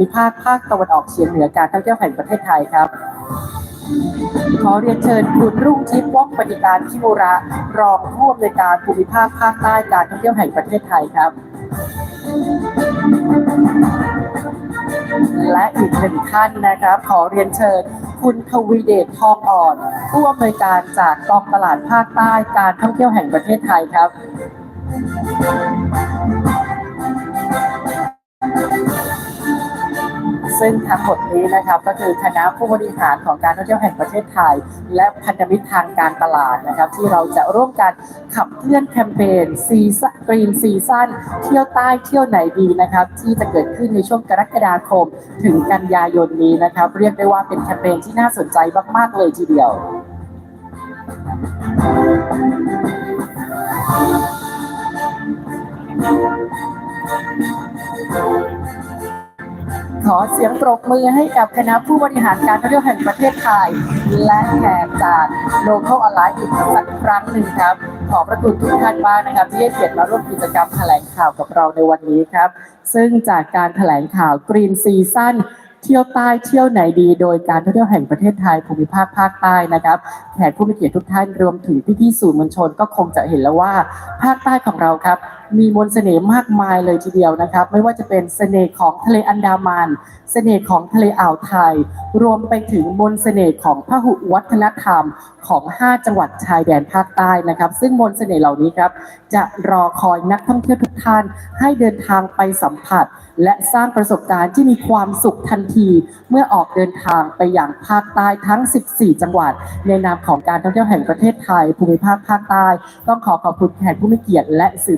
มิภาคภาคตะวันออกเฉียงเหนือการท่องเที่ยวแห่งประเทศไทยครับ ขอเรียนเชิญคุณรุ่งทิพย์ว่องปฏิการพิมุระ รองผู้อำนวยการภูมิภาคภาคใต้การท่องเที่ยวแห่งประเทศไทยครับ และอีกหนึ่งท่านนะครับ ขอเรียนเชิญคุณทวีเดชทองอ่อน ผู้อำนวยการจากกองตลาดภาคใต้การท่องเที่ยวแห่งประเทศไทยครับ ซึ่งทั้งหมดนี้นะครับก็คือคณะผู้บริหารของการท่องเที่ยวแห่งประเทศไทย และพันธมิตรทางการตลาดนะครับ ที่เราจะร่วมกันขับเคลื่อนแคมเปญซีซันกรีนซีซั่นเที่ยวใต้เที่ยวไหนดีนะครับ ที่จะเกิดขึ้นในช่วงกรกฎาคม ถึงกันยายนนี้นะครับ เรียกได้ว่าเป็นแคมเปญที่น่าสนใจมาก ๆ เลยทีเดียวข อเสียงปรบมือให้กับคณะผู้บริหารการท่องเที่ยวแห่งประเทศไทย และแขกจาก Local Alliance อีกสักครั้งหนึ่งครับ ขอบพระคุณทุกท่านมากนะครับ ที่ให้เกียรติมาร่วมกิจกรรมแถลงข่าวกับเราในวันนี้ครับ ซึ่งจากการแถลงข่าว Green Season เที่ยวใต้เที่ยวไหนดี โดยการท่องเที่ยวแห่งประเทศไทยภูมิภาคภาคใต้นะครับแขกผู้มีเกียรติทุกท่านรวมถึงพี่ๆสื่อมวลชนก็คงจะเห็นแล้วว่าภาคใต้ของเราครับ มีมนต์เสน่ห์มากมายเลยทีเดียวนะครับ ไม่ว่าจะเป็นเสน่ห์ของทะเลอันดามัน เสน่ห์ของทะเลอ่าวไทย รวมไปถึงมนต์เสน่ห์ของพหุวัฒนธรรมของ 5 จังหวัดชายแดนภาคใต้นะครับ ซึ่งมนต์เสน่ห์เหล่านี้ครับจะรอคอยนักท่องเที่ยวทุกท่านให้เดินทางไปสัมผัส และสร้างประสบการณ์ที่มีความสุขทันที เมื่อออกเดินทางไปอย่างภาคใต้ทั้ง 14 จังหวัด ในนามของการท่องเที่ยวแห่งประเทศไทยภูมิภาคภาคใต้ ต้องขอขอบคุณแขกผู้มีเกียรติและสื่อ